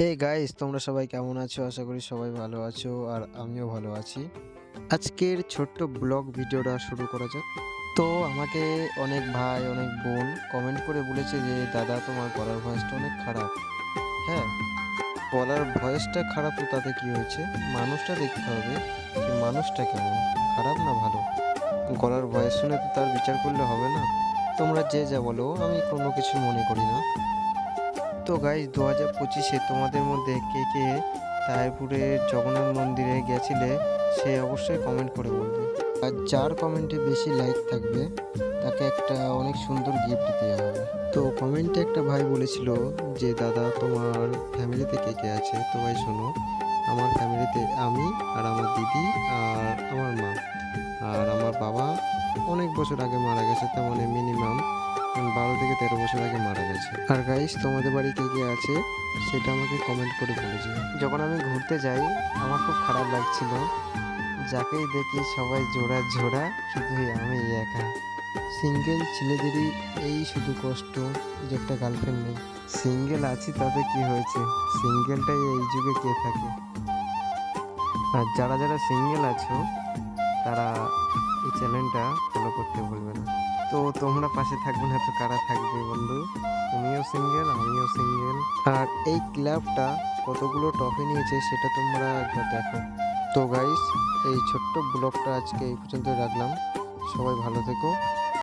Hey guys তোমরা সবাই কেমন আছো? আশা করি সবাই ভালো আছো আর আমিও ভালো আছি। আজকের ছোট্ট ব্লগ ভিডিওটা শুরু করা যাক। তো আমাকে অনেক ভাই, অনেক বোন কমেন্ট করে বলেছে যে, দাদা, তোমার গলার ভয়েসটা অনেক খারাপ। হ্যাঁ গলার ভয়েসটা খারাপ তো তাতে কী হয়েছে? মানুষটা দেখতে হবে যে, মানুষটা কেমন, খারাপ না ভালো? গলার ভয়েস শুনে তো তার বিচার করলে হবে না? তোমরা যে যা বলো, আমি কোনো কিছু মনে করি না। তো গাইজ দু হাজার পঁচিশে তোমাদের মধ্যে কে কে তাহিরপুরের জগন্নাথ মন্দিরে গেছিলে, সে অবশ্যই কমেন্ট করে বলবে। আর যার কমেন্টে বেশি লাইক থাকবে, তাকে একটা অনেক সুন্দর গিফট দেওয়া হবে। তো কমেন্টে একটা ভাই বলেছিল যে, দাদা, তোমার ফ্যামিলিতে কে কে আছে? তো ভাই, শোনো, আমার ফ্যামিলিতে আমি আর আমার দিদি আর আমার মা। আর আমার বাবা অনেক বছর আগে মারা গেছে, তার মানে মিনিমাম বারো থেকে তেরো বছর আগে মারা গেছে। আর গাইস তোমাদের বাড়ি কে কে আছে সেটা আমাকে কমেন্ট করে বলেছে। যখন আমি ঘুরতে যাই, আমার খুব খারাপ লাগছিল। যাকেই দেখি সবাই জোড়া জোড়া শুধু আমি একা। সিঙ্গেল ছেলেদেরই এই শুধু কষ্ট, যে একটা গার্লফ্রেন্ড নেই। সিঙ্গেল আছি, তাতে কি হয়েছে? সিঙ্গেলটাই এই যুগে কে থাকে? আর যারা যারা সিঙ্গেল আছো, তারা এই চ্যানেলটা ফলো করতে ভুলবে না। তো তোমরা পাশে থাকবে না তো কারা থাকবে বন্ধু? তুমিও সিঙ্গেল আমিও সিঙ্গেল আর এই ক্লাবটা কতগুলো ট্রফি নিয়েছে সেটা তোমরা একবার দেখো। তো গাইস এই ছোট্ট ব্লগটা আজকে এই পর্যন্ত রাখলাম। সবাই ভালো থেকো।